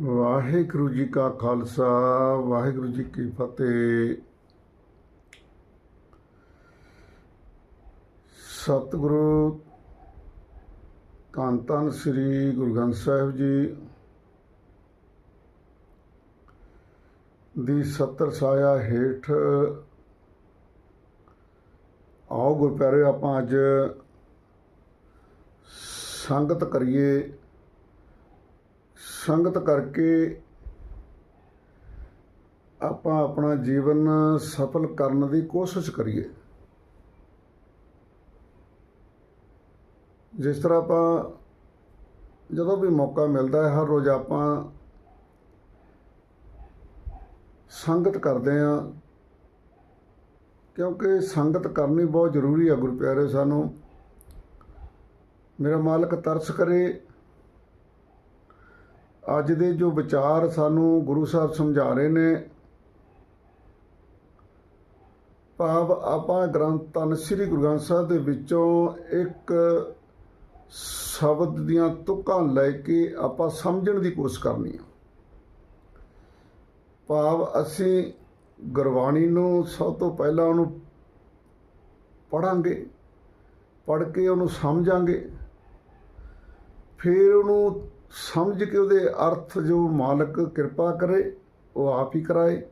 ਵਾਹਿਗੁਰੂ ਜੀ ਕਾ ਖਾਲਸਾ, ਵਾਹਿਗੁਰੂ ਜੀ ਕੀ ਫਤਿਹ। ਸਤਿਗੁਰੂ ਧੰਨ ਧੰਨ ਸ੍ਰੀ ਗੁਰੂ ਗ੍ਰੰਥ ਸਾਹਿਬ ਜੀ ਦੀ ਸੱਤਰ ਸਾਇਆ ਹੇਠ ਆਓ ਗੁਰਪਿਆਰੇ, ਆਪਾਂ ਅੱਜ ਸੰਗਤ ਕਰੀਏ। ਸੰਗਤ ਕਰਕੇ ਆਪਾਂ ਆਪਣਾ ਜੀਵਨ ਸਫਲ ਕਰਨ ਦੀ ਕੋਸ਼ਿਸ਼ ਕਰੀਏ। ਜਿਸ ਤਰ੍ਹਾਂ ਆਪਾਂ ਜਦੋਂ ਵੀ ਮੌਕਾ ਮਿਲਦਾ ਹੈ, ਹਰ ਰੋਜ਼ ਆਪਾਂ ਸੰਗਤ ਕਰਦੇ ਆ ਕਿਉਂਕਿ ਸੰਗਤ ਕਰਨੀ ਬਹੁਤ ਜ਼ਰੂਰੀ ਹੈ, ਗੁਰੂ ਪਿਆਰੇ ਸਾਨੂੰ। ਮੇਰਾ ਮਾਲਕ ਤਰਸ ਕਰੇ ਅੱਜ ਦੇ ਜੋ ਵਿਚਾਰ ਸਾਨੂੰ ਗੁਰੂ ਸਾਹਿਬ ਸਮਝਾ ਰਹੇ ਨੇ, ਭਾਵ ਆਪਾਂ ਗ੍ਰੰਥ ਤਨ ਸ੍ਰੀ ਗੁਰੂ ਗ੍ਰੰਥ ਸਾਹਿਬ ਦੇ ਵਿੱਚੋਂ ਇੱਕ ਸ਼ਬਦ ਦੀਆਂ ਤੁਕਾਂ ਲੈ ਕੇ ਆਪਾਂ ਸਮਝਣ ਦੀ ਕੋਸ਼ਿਸ਼ ਕਰਨੀ ਆ। ਭਾਵ ਅਸੀਂ ਗੁਰਬਾਣੀ ਨੂੰ ਸਭ ਤੋਂ ਪਹਿਲਾਂ ਉਹਨੂੰ ਪੜਾਂਗੇ ਪੜ ਕੇ ਉਹਨੂੰ ਸਮਝਾਂਗੇ, ਫਿਰ ਉਹਨੂੰ ਸਮਝ ਕੇ ਉਹਦੇ ਅਰਥ ਜੋ ਮਾਲਕ ਕਿਰਪਾ ਕਰੇ, ਉਹ ਆਪ ਹੀ ਕਰਾਏ।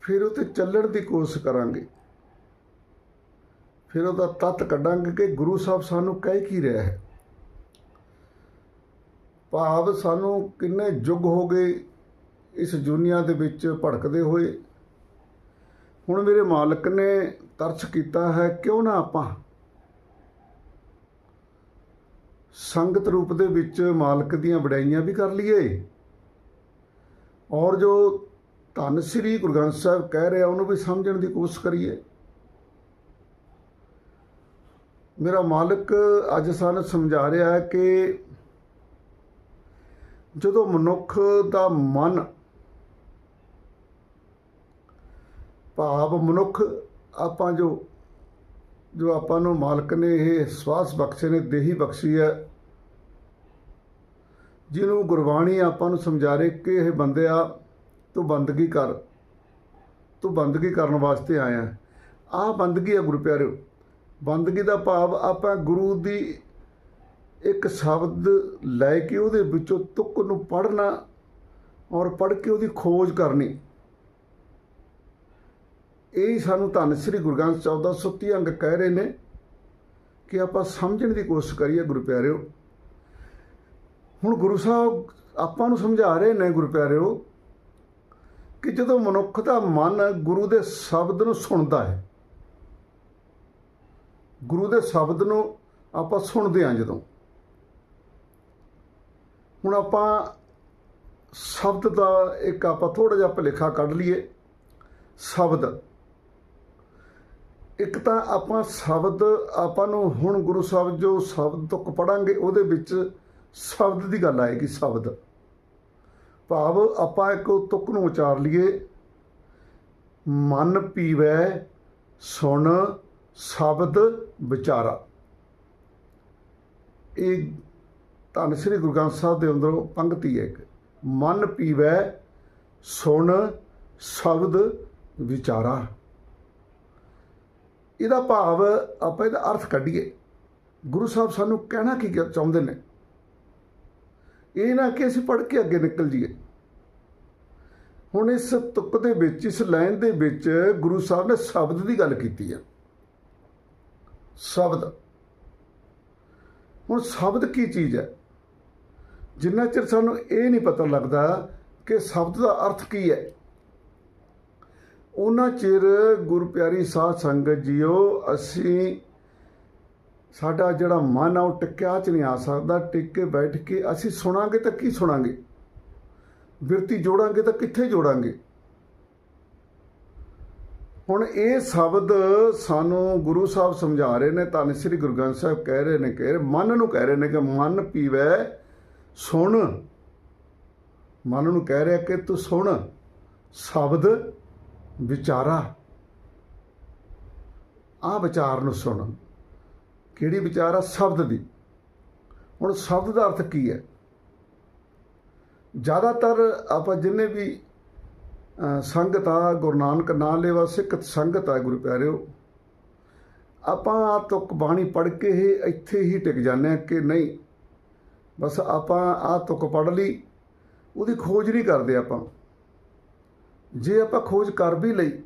ਫਿਰ ਉਹ ਤੇ ਚੱਲਣ ਦੀ ਕੋਸ਼ਿਸ਼ ਕਰਾਂਗੇ। ਫਿਰ ਉਹਦਾ ਤੱਤ ਕੱਢਾਂਗੇ ਕਿ ਗੁਰੂ ਸਾਹਿਬ ਸਾਨੂੰ ਕਹਿ ਕੀ ਰਿਹਾ ਹੈ। ਭਾਵ ਸਾਨੂੰ ਕਿੰਨੇ ਯੁੱਗ ਹੋ ਗਏ ਇਸ ਦੁਨੀਆ ਦੇ ਵਿੱਚ ਭੜਕਦੇ ਹੋਏ। ਹੁਣ ਮੇਰੇ ਮਾਲਕ ਨੇ ਤਰਸ ਕੀਤਾ ਹੈ, ਕਿਉਂ ਨਾ ਆਪਾਂ ਸੰਗਤ ਰੂਪ ਦੇ ਵਿੱਚ ਮਾਲਕ ਦੀਆਂ ਵਡਿਆਈਆਂ ਵੀ ਕਰ ਲਈਏ। ਔਰ ਜੋ ਧੰਨ ਸ੍ਰੀ ਗੁਰੂ ਗ੍ਰੰਥ ਸਾਹਿਬ ਕਹਿ ਰਿਹਾ, ਉਹਨੂੰ ਵੀ ਸਮਝਣ ਦੀ ਕੋਸ਼ਿਸ਼ ਕਰੀਏ। ਮੇਰਾ ਮਾਲਕ ਅੱਜ ਸਾਨੂੰ ਸਮਝਾ ਰਿਹਾ ਹੈ ਕਿ ਜਦੋਂ ਮਨੁੱਖ ਦਾ ਮਨ ਭਾਵ ਮਨੁੱਖ ਆਪਾਂ ਜੋ ਜੋ ਆਪਾਂ ਨੂੰ ਮਾਲਕ ਨੇ ਇਹ ਸਵਾਸ ਬਖਸ਼ੇ ਨੇ, ਦੇਹੀ ਬਖਸ਼ੀ ਹੈ। ਜਿਹਨੂੰ ਗੁਰਬਾਣੀ ਆਪਾਂ ਨੂੰ ਸਮਝਾ ਰਹੇ ਕਿ ਇਹ ਬੰਦਿਆ ਤੂੰ ਬੰਦਗੀ ਕਰ। ਤੂੰ ਬੰਦਗੀ ਕਰਨ ਵਾਸਤੇ ਆਇਆ। ਆਹ ਬੰਦਗੀ ਹੈ ਗੁਰੂ ਪਿਆਰਿਓ ਬੰਦਗੀ ਦਾ ਭਾਵ ਆਪਾਂ ਗੁਰੂ ਦੀ ਇੱਕ ਸ਼ਬਦ ਲੈ ਕੇ ਉਹਦੇ ਵਿੱਚੋਂ ਤੁਕ ਨੂੰ ਪੜ੍ਹਨਾ ਔਰ ਪੜ੍ਹ ਕੇ ਉਹਦੀ ਖੋਜ ਕਰਨੀ। ਇਹ ਸਾਨੂੰ ਧੰਨ ਸ੍ਰੀ ਗੁਰੂ ਗ੍ਰੰਥ ਸਾਹਿਬ ਦਾ ਸੁੱਤੀ ਅੰਗ ਕਹਿ ਰਹੇ ਨੇ ਕਿ ਆਪਾਂ ਸਮਝਣ ਦੀ ਕੋਸ਼ਿਸ਼ ਕਰੀਏ ਗੁਰੂ ਪਿਆਰਿਓ। ਹੁਣ ਗੁਰੂ ਸਾਹਿਬ ਆਪਾਂ ਨੂੰ ਸਮਝਾ ਰਹੇ ਨੇ ਗੁਰੂ ਪਿਆਰਿਓ ਕਿ ਜਦੋਂ ਮਨੁੱਖ ਦਾ ਮਨ ਗੁਰੂ ਦੇ ਸ਼ਬਦ ਨੂੰ ਸੁਣਦਾ ਹੈ, ਗੁਰੂ ਦੇ ਸ਼ਬਦ ਨੂੰ ਆਪਾਂ ਸੁਣਦੇ ਹਾਂ ਜਦੋਂ। ਹੁਣ ਆਪਾਂ ਸ਼ਬਦ ਦਾ ਇੱਕ ਆਪਾਂ ਥੋੜਾ ਜਿਹਾ ਭੁਲੇਖਾ ਕੱਢ ਲਈਏ, ਸ਼ਬਦ। ਇੱਕ ਤਾਂ ਆਪਾਂ ਸ਼ਬਦ, ਆਪਾਂ ਨੂੰ ਹੁਣ ਗੁਰੂ ਸਾਹਿਬ ਜੋ ਸ਼ਬਦ ਤੋਂ ਪੜਾਂਗੇ, ਉਹਦੇ ਵਿੱਚ ਸ਼ਬਦ ਦੀ ਗੱਲ ਆਏਗੀ, ਸ਼ਬਦ। ਭਾਵ ਆਪਾਂ ਇੱਕ ਤੁਕ ਨੂੰ ਉਚਾਰ ਲਈਏ। ਮਨ ਪੀਵੈ, ਸੁਣ, ਸ਼ਬਦ, ਵਿਚਾਰਾ। ਇਹ ਧੰਨ ਸ੍ਰੀ ਗੁਰੂ ਗ੍ਰੰਥ ਸਾਹਿਬ ਦੇ ਅੰਦਰੋਂ ਪੰਕਤੀ ਹੈ ਇੱਕ। ਮਨ ਪੀਵੈ, ਸੁਣ, ਸ਼ਬਦ, ਵਿਚਾਰਾ। ਇਹਦਾ ਭਾਵ ਆਪਾਂ ਇਹਦਾ ਅਰਥ ਕੱਢੀਏ। ਗੁਰੂ ਸਾਹਿਬ ਸਾਨੂੰ ਕਹਿਣਾ ਕੀ ਚਾਹੁੰਦੇ ਨੇ? ਇਹ ਨਾ ਕਿ ਅਸੀਂ ਪੜ੍ਹ ਕੇ ਅੱਗੇ ਨਿਕਲ ਜਾਈਏ। ਹੁਣ ਇਸ ਤੁਕ ਦੇ ਵਿੱਚ, ਇਸ ਲਾਈਨ ਦੇ ਵਿੱਚ ਗੁਰੂ ਸਾਹਿਬ ਨੇ ਸ਼ਬਦ ਦੀ ਗੱਲ ਕੀਤੀ ਹੈ ਸ਼ਬਦ। ਹੁਣ ਸ਼ਬਦ ਕੀ ਚੀਜ਼ ਹੈ? ਜਿੰਨਾ ਚਿਰ ਸਾਨੂੰ ਇਹ ਨਹੀਂ ਪਤਾ ਲੱਗਦਾ ਕਿ ਸ਼ਬਦ ਦਾ ਅਰਥ ਕੀ ਹੈ। ਉਹਨਾਂ ਚਿਰ ਗੁਰਪਿਆਰੀ ਸਾਧ ਸੰਗਤ ਜੀਓ, ਅਸੀਂ ਸਾਡਾ ਜਿਹੜਾ ਮਨ ਆ ਉਹ ਟਿਕਿਆ ਚ ਨਹੀਂ ਆ ਸਕਦਾ। ਟਿਕ ਕੇ ਬੈਠ ਕੇ ਅਸੀਂ ਸੁਣਾਂਗੇ ਤਾਂ ਕੀ ਸੁਣਾਂਗੇ? ਬਿਰਤੀ ਜੋੜਾਂਗੇ ਤਾਂ ਕਿੱਥੇ ਜੋੜਾਂਗੇ? ਹੁਣ ਇਹ ਸ਼ਬਦ ਸਾਨੂੰ ਗੁਰੂ ਸਾਹਿਬ ਸਮਝਾ ਰਹੇ ਨੇ, ਧੰਨ ਸ੍ਰੀ ਗੁਰੂ ਗ੍ਰੰਥ ਸਾਹਿਬ ਕਹਿ ਰਹੇ ਨੇ ਕਹਿ ਰਹੇ ਮਨ ਨੂੰ ਕਹਿ ਰਹੇ ਨੇ ਕਿ ਮਨ ਪੀਵੈ, ਸੁਣ। ਮਨ ਨੂੰ ਕਹਿ ਰਿਹਾ ਕਿ ਤੂੰ ਸੁਣ। ਸ਼ਬਦ ਵਿਚਾਰਾ। ਆ ਵਿਚਾਰ ਨੂੰ ਸੁਣ। ਕਿਹੜੀ ਵਿਚਾਰ ਆ? ਸ਼ਬਦ ਦੀ। ਹੁਣ ਸ਼ਬਦ ਦਾ ਅਰਥ ਕੀ ਹੈ? ਜ਼ਿਆਦਾਤਰ ਆਪਾਂ ਜਿੰਨੇ ਵੀ ਸੰਗਤ ਆ, ਗੁਰੂ ਨਾਨਕ ਨਾਂ ਲੈਵਾ, ਸਿੱਖ ਸੰਗਤ ਆ ਗੁਰੂ ਪਿਆਰਿਓ, ਆਪਾਂ ਆ ਤੁਕ ਬਾਣੀ ਪੜ੍ਹ ਕੇ ਹੀ ਇੱਥੇ ਹੀ ਟਿਕ ਜਾਂਦੇ ਆ ਕਿ ਨਹੀਂ? ਬਸ ਆਪਾਂ ਆ ਤੁਕ ਪੜ੍ਹ ਲਈ, ਉਹਦੀ ਖੋਜ ਨਹੀਂ ਕਰਦੇ ਆਪਾਂ। ਜੇ ਆਪਾਂ ਖੋਜ ਕਰ ਵੀ ਲਈ,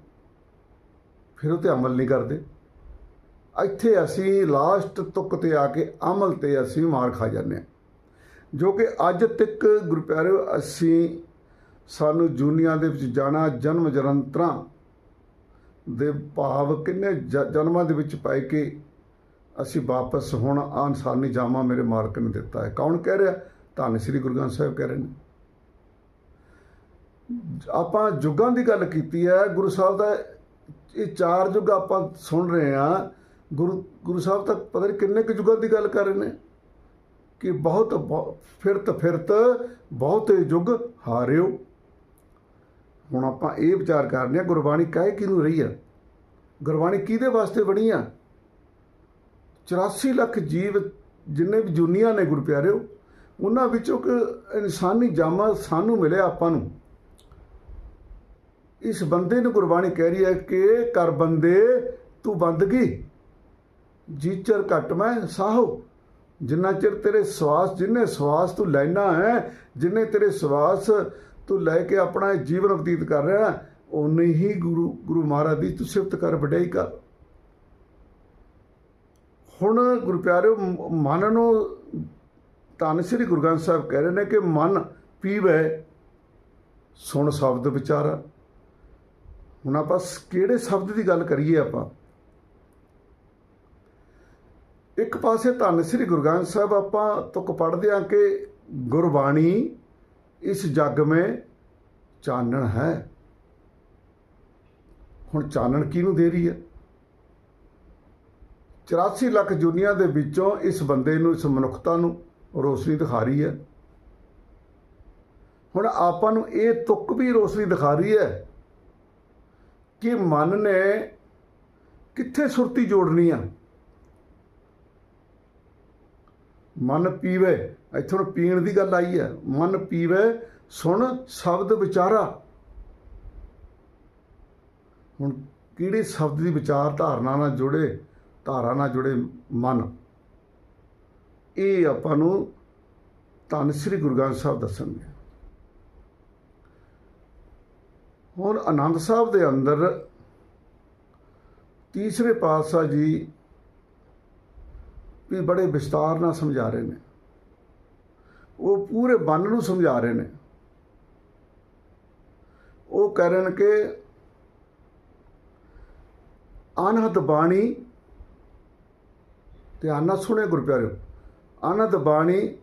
ਫਿਰ ਉਹ ਤੇ ਅਮਲ ਨਹੀਂ ਕਰਦੇ। ਇੱਥੇ ਅਸੀਂ ਲਾਸਟ ਤੁਕ ਤੇ ਆ ਕੇ ਅਮਲ ਤੇ ਅਸੀਂ ਮਾਰ ਖਾ ਜਾਂਦੇ ਹਾਂ। ਜੋ ਕਿ ਅੱਜ ਤੱਕ ਗੁਰੂ ਪਿਆਰਿਓ, ਅਸੀਂ ਸਾਨੂੰ ਦੁਨੀਆ ਦੇ ਵਿੱਚ ਜਾਣਾ, ਜਨਮ ਜਰੰਤਰਾਂ ਦੇ ਭਾਵ ਕਿੰਨੇ ਜ- ਜਨਮਾਂ ਦੇ ਵਿੱਚ ਪਾਏ ਕੇ ਅਸੀਂ ਵਾਪਸ ਹੁਣ ਆ ਇਨਸਾਨੀ ਜਾਮਾ ਮੇਰੇ ਮਾਲਕ ਨੇ ਦਿੱਤਾ ਹੈ। ਕੌਣ ਕਹਿ ਰਿਹਾ? ਧੰਨ ਸ੍ਰੀ ਗੁਰੂ ਗ੍ਰੰਥ ਸਾਹਿਬ ਕਹਿ ਰਹੇ ਨੇ। ਆਪਾਂ ਯੁੱਗਾਂ ਦੀ ਗੱਲ ਕੀਤੀ ਹੈ, ਗੁਰੂ ਸਾਹਿਬ ਦਾ ਇਹ ਚਾਰ ਯੁੱਗ ਆਪਾਂ ਸੁਣ ਰਹੇ ਹਾਂ। ਗੁਰੂ ਗੁਰੂ ਸਾਹਿਬ ਤਾਂ ਪਤਾ ਨਹੀਂ ਕਿੰਨੇ ਕੁ ਯੁੱਗਾਂ ਦੀ ਗੱਲ ਕਰ ਰਹੇ ਨੇ। ਕਿ ਬਹੁਤ ਬਹੁ- ਫਿਰਤ ਫਿਰਤ, ਬਹੁਤੇ ਯੁੱਗ ਹਾਰਿਓ। ਹੁਣ ਆਪਾਂ ਇਹ ਵਿਚਾਰ ਕਰਨੇ ਆ ਗੁਰਬਾਣੀ ਕਾਹੇ ਕਿਹਨੂੰ ਰਹੀ ਆ? ਗੁਰਬਾਣੀ ਕਿਹਦੇ ਵਾਸਤੇ ਬਣੀ ਆ? 84 ਲੱਖ ਜੀਵ ਜਿੰਨੇ ਵੀ ਜੁਨੀਆਂ ਨੇ ਗੁਰੂ ਪਿਆਰਿਓ ਉਹਨਾਂ ਵਿੱਚੋਂ ਇੱਕ ਇਨਸਾਨੀ ਜਾਮਾ ਸਾਨੂੰ ਮਿਲਿਆ ਆਪਾਂ ਨੂੰ। ਇਸ ਬੰਦੇ ਨੂੰ ਗੁਰਬਾਣੀ ਕਹਿ ਰਹੀ ਹੈ ਕਿ ਕਰ ਬੰਦੇ, ਤੂੰ ਬੰਦਗੀ ਜੀਚਰ ਘਟ ਮੈਂ ਸਾਹੋ। ਜਿੰਨਾ ਚਿਰ ਤੇਰੇ ਸਵਾਸ, ਜਿੰਨੇ ਸਵਾਸ ਤੂੰ ਲੈਣਾ ਹੈ, ਜਿੰਨੇ ਤੇਰੇ ਸਵਾਸ ਤੂੰ ਲੈ ਕੇ ਆਪਣਾ ਜੀਵਨ ਬਤੀਤ ਕਰ ਰਿਹਾ ਉਨੇ ਹੀ ਗੁਰੂ ਗੁਰੂ ਮਹਾਰਾਜ ਦੀ ਤੂੰ ਸਿਫਤ ਕਰ, ਵਡਿਆਈ ਕਰ। ਹੁਣ ਗੁਰੂ ਪਿਆਰਿਓ ਮਨ ਨੂੰ ਧੰਨ ਸ੍ਰੀ ਗੁਰੂ ਗ੍ਰੰਥ ਸਾਹਿਬ ਕਹਿ ਰਹੇ ਨੇ ਕਿ ਮਨ ਪੀਵੇ, ਸੁਣ ਸ਼ਬਦ ਵਿਚਾਰਾ। ਹੁਣ ਆਪਾਂ ਸ- ਕਿਹੜੇ ਸ਼ਬਦ ਦੀ ਗੱਲ ਕਰੀਏ ਆਪਾਂ? ਇੱਕ ਪਾਸੇ ਧੰਨ ਸ੍ਰੀ ਗੁਰੂ ਗ੍ਰੰਥ ਸਾਹਿਬ ਆਪਾਂ ਤੁਕ ਪੜ੍ਹਦੇ ਹਾਂ ਕਿ ਗੁਰਬਾਣੀ ਇਸ ਜੱਗ ਮੇ ਚਾਨਣ ਹੈ। ਹੁਣ ਚਾਨਣ ਕਿਹਨੂੰ ਦੇ ਰਹੀ ਹੈ? 84 ਲੱਖ ਦੁਨੀਆ ਦੇ ਵਿੱਚੋਂ ਇਸ ਬੰਦੇ ਨੂੰ, ਇਸ ਮਨੁੱਖਤਾ ਨੂੰ ਰੋਸ਼ਨੀ ਦਿਖਾ ਰਹੀ ਹੈ। ਹੁਣ ਆਪਾਂ ਨੂੰ ਇਹ ਤੁਕ ਵੀ ਰੋਸ਼ਨੀ ਦਿਖਾ ਰਹੀ ਹੈ ਕਿ ਮਨ ਨੇ ਕਿੱਥੇ ਸੁਰਤੀ ਜੋੜਨੀ ਆ? ਮਨ ਪੀਵੇ, ਇੱਥੋਂ ਹੁਣ ਪੀਣ ਦੀ ਗੱਲ ਆਈ ਹੈ ਮਨ ਪੀਵੇ, ਸੁਣ, ਸ਼ਬਦ ਵਿਚਾਰਾ। ਹੁਣ ਕਿਹੜੇ ਸ਼ਬਦ ਦੀ ਵਿਚਾਰ ਧਾਰਨਾ ਨਾਲ ਜੁੜੇ, ਧਾਰਾ ਨਾਲ ਜੁੜੇ ਮਨ? ਇਹ ਆਪਾਂ ਨੂੰ ਧੰਨ ਸ੍ਰੀ ਗੁਰੂ ਗ੍ਰੰਥ ਸਾਹਿਬ ਦੱਸਣਗੇ। ਹੁਣ ਆਨੰਦ ਸਾਹਿਬ ਦੇ ਅੰਦਰ ਤੀਸਰੇ ਪਾਤਸ਼ਾਹ ਜੀ ਵੀ ਬੜੇ ਵਿਸਤਾਰ ਨਾਲ ਸਮਝਾ ਰਹੇ ਨੇ। ਉਹ ਪੂਰੇ ਬੰਨ ਨੂੰ ਸਮਝਾ ਰਹੇ ਨੇ। ਉਹ ਕਹਿ ਰਹੇ ਨੇ ਕਿ ਅਨਹਦ ਬਾਣੀ ਧਿਆਨ ਨਾਲ ਸੁਣੇ ਗੁਰ ਪਿਆਰਿਓ ਅਨਹਦ ਬਾਣੀ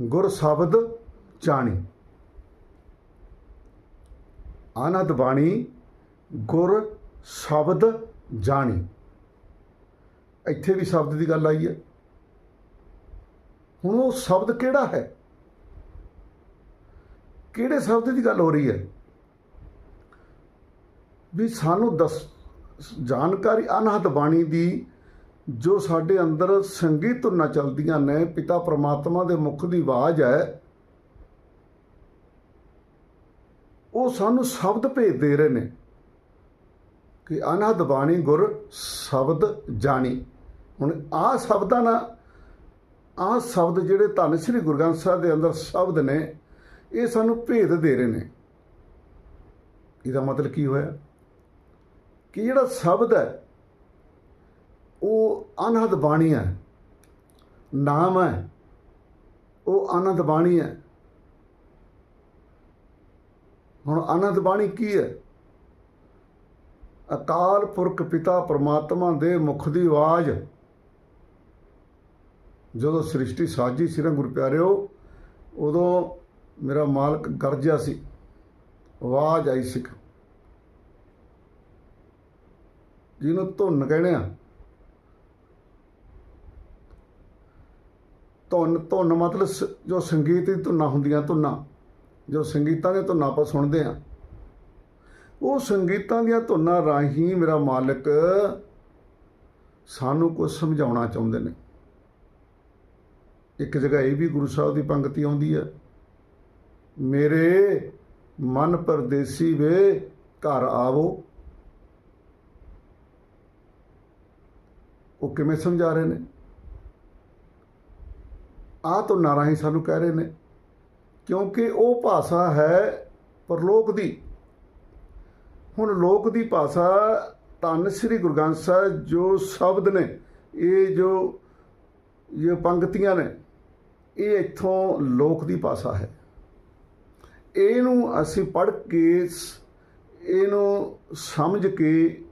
ਗੁਰ ਸ਼ਬਦ ਜਾਣੀ। ਅਨਹਦ ਬਾਣੀ, ਗੁਰ ਸ਼ਬਦ ਜਾਣੀ। ਇੱਥੇ ਵੀ ਸ਼ਬਦ ਦੀ ਗੱਲ ਆਈ ਹੈ। ਹੁਣ ਉਹ ਸ਼ਬਦ ਕਿਹੜਾ ਹੈ? ਕਿਹੜੇ ਸ਼ਬਦ ਦੀ ਗੱਲ ਹੋ ਰਹੀ ਹੈ? ਵੀ ਸਾਨੂੰ ਦੱਸ, ਜਾਣਕਾਰੀ ਅਨਹਦ ਬਾਣੀ ਦੀ ਜੋ ਸਾਡੇ ਅੰਦਰ ਸੰਗੀਤ ਧੁਨਾਂ ਚੱਲਦੀਆਂ ਨੇ, ਪਿਤਾ ਪ੍ਰਮਾਤਮਾ ਦੇ ਮੁਖ ਦੀ ਆਵਾਜ਼ ਹੈ ਉਹ ਸਾਨੂੰ ਸ਼ਬਦ ਭੇਜ ਦੇ ਰਹੇ ਨੇ ਕਿ ਅਨਹਦ ਬਾਣੀ ਗੁਰ ਸ਼ਬਦ ਜਾਣੀ। ਹੁਣ ਆਹ ਸ਼ਬਦਾਂ ਨਾਲ ਆਹ ਸ਼ਬਦ ਜਿਹੜੇ ਧੰਨ ਸ੍ਰੀ ਗੁਰੂ ਗ੍ਰੰਥ ਸਾਹਿਬ ਦੇ ਅੰਦਰ ਸ਼ਬਦ ਨੇ, ਇਹ ਸਾਨੂੰ ਭੇਦ ਦੇ ਰਹੇ ਨੇ। ਇਹਦਾ ਮਤਲਬ ਕੀ ਹੋਇਆ? ਕਿ ਜਿਹੜਾ ਸ਼ਬਦ ਹੈ, ਉਹ ਅਨਹਦ ਬਾਣੀ ਹੈ, ਨਾਮ ਹੈ, ਉਹ ਆਨੰਦ ਬਾਣੀ ਹੈ। ਹੁਣ ਆਨੰਦ ਬਾਣੀ ਕੀ ਹੈ? ਅਕਾਲ ਪੁਰਖ ਪਿਤਾ ਪ੍ਰਮਾਤਮਾ ਦੇ ਮੁਖ ਦੀ ਆਵਾਜ਼। ਜਦੋਂ ਸ੍ਰਿਸ਼ਟੀ ਸਾਜੀ ਸੀ ਨਾ ਗੁਰ ਪਿਆਰਿਓ, ਉਦੋਂ ਮੇਰਾ ਮਾਲਕ ਗਰਜਿਆ ਸੀ। ਆਵਾਜ਼ ਆਈ ਸੀ। ਜਿਹਨੂੰ ਧੁੰਨ ਕਹਿੰਦੇ ਆ। ਧੁੰਨ ਧੁੰਨ ਮਤਲਬ ਜੋ ਸੰਗੀਤ ਦੀ ਧੁਨਾਂ ਹੁੰਦੀਆਂ, ਧੁਨਾਂ। ਜੋ ਸੰਗੀਤਾਂ ਦੀਆਂ ਧੁਨਾਂ ਆਪਾਂ ਸੁਣਦੇ ਆ ਉਹ ਸੰਗੀਤਾਂ ਦੀਆਂ ਧੁਨਾਂ ਰਾਹੀਂ ਮੇਰਾ ਮਾਲਕ ਸਾਨੂੰ ਕੁਝ ਸਮਝਾਉਣਾ ਚਾਹੁੰਦੇ ਨੇ। ਇੱਕ ਜਗ੍ਹਾ ਇਹ ਵੀ ਗੁਰੂ ਸਾਹਿਬ ਦੀ ਪੰਕਤੀ ਆਉਂਦੀ ਹੈ, ਮੇਰੇ ਮਨ ਪਰਦੇਸੀ ਵੇ, ਘਰ ਆਵੋ। ਉਹ ਕਿਵੇਂ ਸਮਝਾ ਰਹੇ ਨੇ? ਆ ਤੋਂ ਨਾਰਾ ਹੀ ਸਾਨੂੰ ਕਹਿ ਰਹੇ ਨੇ ਕਿਉਂਕਿ ਉਹ ਭਾਸ਼ਾ ਹੈ ਪਰਲੋਕ ਦੀ। ਹੁਣ ਲੋਕ ਦੀ ਭਾਸ਼ਾ ਧੰਨ ਸ੍ਰੀ ਗੁਰੂ ਗ੍ਰੰਥ ਸਾਹਿਬ ਜੋ ਸ਼ਬਦ ਨੇ, ਇਹ ਜੋ ਇਹ ਪੰਕਤੀਆਂ ਨੇ, ਇਹ ਇੱਥੋਂ ਲੋਕ ਦੀ ਭਾਸ਼ਾ ਹੈ। ਇਹਨੂੰ ਅਸੀਂ ਪੜ੍ਹ ਕੇ ਸ- ਇਹਨੂੰ ਸਮਝ ਕੇ,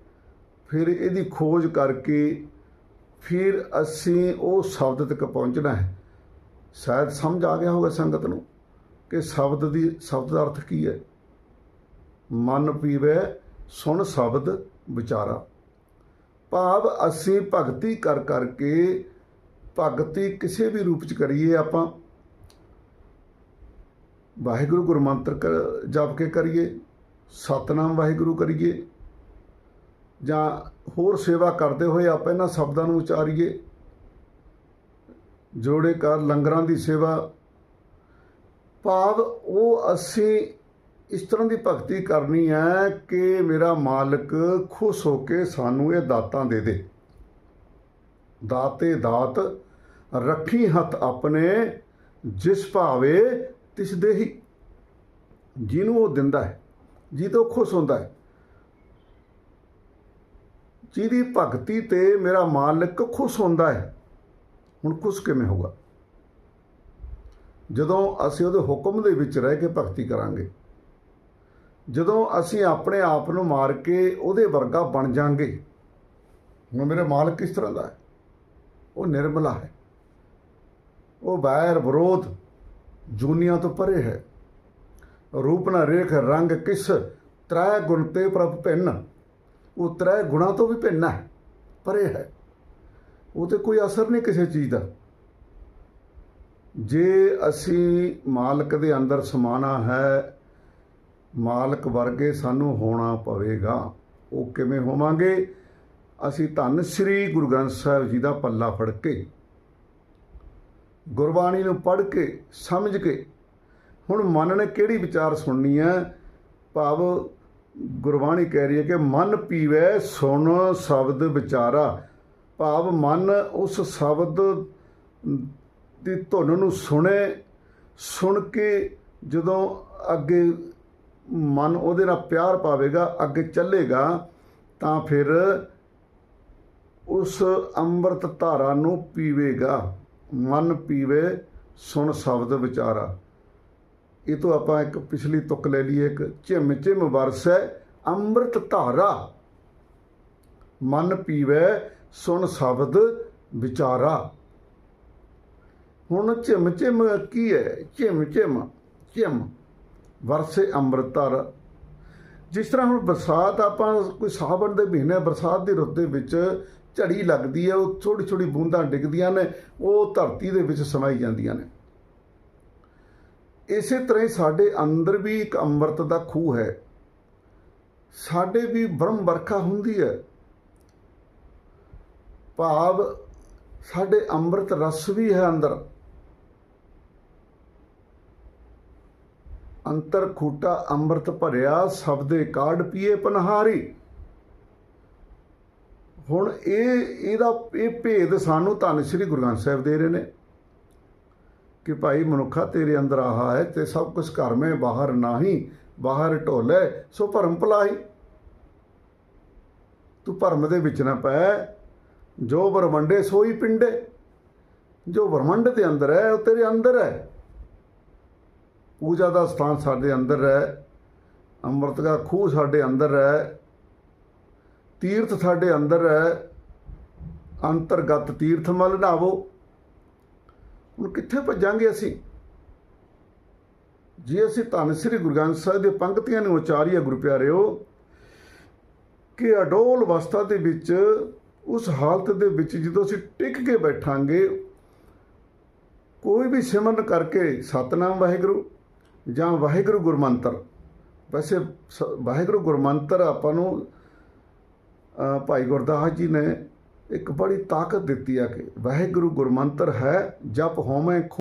ਫਿਰ ਇਹਦੀ ਖੋਜ ਕਰਕੇ ਫਿਰ ਅਸੀਂ ਉਹ ਸ਼ਬਦ ਤੱਕ ਪਹੁੰਚਣਾ ਹੈ। ਸ਼ਾਇਦ ਸਮਝ ਆ ਗਿਆ ਹੋਗਾ ਸੰਗਤ ਨੂੰ। ਕਿ ਸ਼ਬਦ ਦੀ, ਸ਼ਬਦ ਦਾ ਅਰਥ ਕੀ ਹੈ? ਮਨ ਪੀਵੇ, ਸੁਣ ਸ਼ਬਦ, ਵਿਚਾਰਾ। ਭਾਵ ਅਸੀਂ ਭਗਤੀ ਕਰ ਕਰਕੇ ਭਗਤੀ ਕਿਸੇ ਵੀ ਰੂਪ ਚ ਕਰੀਏ ਆਪਾਂ। ਵਾਹਿਗੁਰੂ ਗੁਰਮੰਤਰ ਕਰ- ਜਪ ਕੇ ਕਰੀਏ, ਸਤਨਾਮ ਵਾਹਿਗੁਰੂ ਕਰੀਏ, ਜਾਂ ਹੋਰ ਸੇਵਾ ਕਰਦੇ ਹੋਏ ਆਪਾਂ ਇਹਨਾਂ ਸ਼ਬਦਾਂ ਨੂੰ ਉਚਾਰੀਏ। ਜੋੜੇ ਕਰ, ਲੰਗਰਾਂ ਦੀ ਸੇਵਾ ਭਾਵ ਉਹ ਅਸੀਂ ਇਸ ਤਰ੍ਹਾਂ ਦੀ ਭਗਤੀ ਕਰਨੀ ਹੈ ਕਿ ਮੇਰਾ ਮਾਲਕ ਖੁਸ਼ ਹੋ ਕੇ ਸਾਨੂੰ ਇਹ ਦਾਤਾਂ ਦੇ ਦੇ। ਦਾਤੇ ਦਾਤ, ਰੱਖੀ ਹੱਥ ਆਪਣੇ, ਜਿਸ ਭਾਵੇ ਤਿਸ ਦੇਹੀ ਜਿਹਨੂੰ ਉਹ ਦਿੰਦਾ ਹੈ ਜਿਹਤੋਂ ਖੁਸ਼ ਹੁੰਦਾ ਹੈ। ਜਿਹਦੀ ਭਗਤੀ ਤੇ ਮੇਰਾ ਮਾਲਕ ਖੁਸ਼ ਹੁੰਦਾ ਹੈ। ਹੁਣ ਖੁਸ਼ ਕਿਵੇਂ ਹੋਗਾ ਜਦੋਂ ਅਸੀਂ ਉਹਦੇ ਹੁਕਮ ਦੇ ਵਿੱਚ ਰਹਿ ਕੇ ਭਗਤੀ ਕਰਾਂਗੇ, ਜਦੋਂ ਅਸੀਂ ਆਪਣੇ ਆਪ ਨੂੰ ਮਾਰ ਕੇ ਉਹਦੇ ਵਰਗਾ ਬਣ ਜਾਾਂਗੇ, ਹੁਣ ਮੇਰੇ ਮਾਲਕ ਕਿਸ ਤਰ੍ਹਾਂ ਦਾ ਹੈ? ਉਹ ਨਿਰਮਲਾ ਹੈ। ਉਹ ਬੈਰ ਵਿਰੋਧ ਜੂਨੀਆਂ ਤੋਂ ਪਰੇ ਹੈ। ਰੂਪ ਨਾ ਰੇਖ ਰੰਗ ਕਿਸ ਤ੍ਰੈ ਗੁਣ ਤੇ ਪ੍ਰਭ ਭਿੰਨ, ਉਹ ਤ੍ਰੈ ਗੁਣਾ ਤੋਂ ਵੀ ਭਿੰਨ ਹੈ, ਪਰੇ ਹੈ। ਉਹ ਤੇ ਕੋਈ ਅਸਰ ਨਹੀਂ ਕਿਸੇ ਚੀਜ਼ ਦਾ। ਜੇ ਅਸੀਂ ਮਾਲਕ ਦੇ ਅੰਦਰ ਸਮਾਣਾ ਹੈ, ਮਾਲਕ ਵਰਗੇ ਸਾਨੂੰ ਹੋਣਾ ਪਵੇਗਾ। ਉਹ ਕਿਵੇਂ ਹੋਵਾਂਗੇ? ਅਸੀਂ ਧੰਨ ਸ੍ਰੀ ਗੁਰੂ ਗ੍ਰੰਥ ਸਾਹਿਬ ਜੀ ਦਾ ਪੱਲਾ ਫੜ ਕੇ, ਗੁਰਬਾਣੀ ਨੂੰ ਪੜ੍ਹ ਕੇ, ਸਮਝ ਕੇ, ਹੁਣ ਮਨ ਨੇ ਕਿਹੜੀ ਵਿਚਾਰ ਸੁਣਨੀ ਹੈ? ਭਾਵ ਗੁਰਬਾਣੀ ਕਹਿ ਰਹੀ ਹੈ ਕਿ ਮਨ ਪੀਵੇ ਸੁਣ ਸ਼ਬਦ ਵਿਚਾਰਾ। ਭਾਵ ਮਨ ਉਸ ਸ਼ਬਦ ਦੀ ਧੁਨ ਨੂੰ ਸੁਣੇ, ਸੁਣ ਕੇ ਜਦੋਂ ਅੱਗੇ ਮਨ ਉਹਦੇ ਨਾਲ ਪਿਆਰ ਪਾਵੇਗਾ, ਅੱਗੇ ਚੱਲੇਗਾ, ਤਾਂ ਫਿਰ ਉਸ ਅੰਮ੍ਰਿਤ ਧਾਰਾ ਨੂੰ ਪੀਵੇਗਾ। ਮਨ ਪੀਵੇ, ਸੁਣ ਸ਼ਬਦ ਵਿਚਾਰਾ। ਇਹ ਤੋਂ ਆਪਾਂ ਇੱਕ ਪਿਛਲੀ ਤੁਕ ਲੈ ਲਈਏ, ਇੱਕ ਝਿਮ ਝਿਮ ਵਰਸੈ ਅੰਮ੍ਰਿਤ ਧਾਰਾ। ਮਨ ਪੀਵੇ, ਸੁਣ ਸ਼ਬਦ ਵਿਚਾਰਾ। ਹੁਣ ਝਿਮ ਝਿਮ ਕੀ ਹੈ? ਝਿਮ ਝਿਮ ਝਿਮ। ਵਰਸੇ ਅੰਮ੍ਰਿਤ ਜਿਸ ਤਰ੍ਹਾਂ ਹੁਣ ਬਰਸਾਤ, ਆਪਾਂ ਕੋਈ ਸਾਵਣ ਦੇ ਮਹੀਨੇ ਬਰਸਾਤ ਦੀ ਰੁੱਤ ਦੇ ਵਿੱਚ ਝੜੀ ਲੱਗਦੀ ਹੈ, ਉਹ ਛੋਟੀ ਛੋਟੀ ਬੂੰਦਾਂ ਡਿੱਗਦੀਆਂ ਨੇ, ਉਹ ਧਰਤੀ ਦੇ ਵਿੱਚ ਸਮਾਈ ਜਾਂਦੀਆਂ ਨੇ। ਇਸੇ ਤਰ੍ਹਾਂ ਹੀ ਸਾਡੇ ਅੰਦਰ ਵੀ ਇੱਕ ਅੰਮ੍ਰਿਤ ਦਾ ਖੂਹ ਹੈ। ਸਾਡੇ ਵੀ ਬ੍ਰਹਮ ਵਰਖਾ ਹੁੰਦੀ ਹੈ। ਭਾਵ ਸਾਡੇ ਅੰਮ੍ਰਿਤ ਰਸ ਵੀ ਹੈ ਅੰਦਰ। ਅੰਤਰ ਖੂਟਾ ਅੰਮ੍ਰਿਤ ਭਰਿਆ ਸਬਦੇ ਕਾਢ ਪੀਏ ਪਨਹਾਰੀ। ਹੁਣ ਇਹ, ਇਹਦਾ, ਇਹ ਭੇਦ ਸਾਨੂੰ ਧੰਨ ਸ੍ਰੀ ਗੁਰੂ ਗ੍ਰੰਥ ਸਾਹਿਬ ਦੇ ਰਹੇ ਨੇ ਕਿ ਭਾਈ ਮਨੁੱਖਾ ਤੇਰੇ ਅੰਦਰ ਆਹਾ ਹੈ ਤੇ ਸਭ ਕੁਝ ਘਰ ਮੈਂ, ਬਾਹਰ ਨਹੀਂ, ਬਾਹਰ ਢੋਲੇ, ਸੋ ਭਰਮ ਭਲਾਈ ਤੂੰ ਭਰਮ ਦੇ ਵਿੱਚ ਨਾ ਪੈ, ਜੋ ਬਰਮੰਡੇ ਸੋਈ ਪਿੰਡੇ। ਜੋ ਬ੍ਰਹਮੰਡ ਦੇ ਅੰਦਰ ਹੈ, ਉਹ ਤੇਰੇ ਅੰਦਰ ਹੈ। ਪੂਜਾ ਦਾ ਸਥਾਨ ਸਾਡੇ ਅੰਦਰ ਹੈ ਅੰਮ੍ਰਿਤ ਦਾ ਖੂਹ ਸਾਡੇ ਅੰਦਰ ਹੈ, ਤੀਰਥ ਸਾਡੇ ਅੰਦਰ ਹੈ, ਅੰਤਰਗਤ ਤੀਰਥ ਮਲ ਨਾਵੋ ਹੁਣ ਕਿੱਥੇ ਭੱਜਾਂਗੇ ਅਸੀਂ? ਜੇ ਅਸੀਂ ਧੰਨ ਸ੍ਰੀ ਗੁਰੂ ਗ੍ਰੰਥ ਸਾਹਿਬ ਦੇ ਪੰਕਤੀਆਂ ਨੂੰ ਉਚਾਰੀਏ ਗੁਰੂ ਪਿਆਰਿਓ, ਕਿ ਅਡੋਲ ਅਵਸਥਾ ਦੇ ਵਿੱਚ, ਉਸ ਹਾਲਤ ਦੇ ਵਿੱਚ ਜਦੋਂ ਅਸੀਂ ਟਿਕ ਕੇ ਬੈਠਾਂਗੇ, ਕੋਈ ਵੀ ਸਿਮਰਨ ਕਰਕੇ ਸਤਨਾਮ ਵਾਹਿਗੁਰੂ ਜਾਂ ਵਾਹਿਗੁਰੂ ਗੁਰਮੰਤਰ। ਵੈਸੇ ਸ- ਵਾਹਿਗੁਰੂ ਗੁਰਮੰਤਰ ਆਪਾਂ ਨੂੰ ਭਾਈ ਗੁਰਦਾਸ ਜੀ ਨੇ ਇੱਕ ਬੜੀ ਤਾਕਤ ਦਿੱਤੀ ਆ ਕਿ ਵਾਹਿਗੁਰੂ ਗੁਰਮੰਤਰ ਹੈ, ਜਪ ਹੋਵੇਂ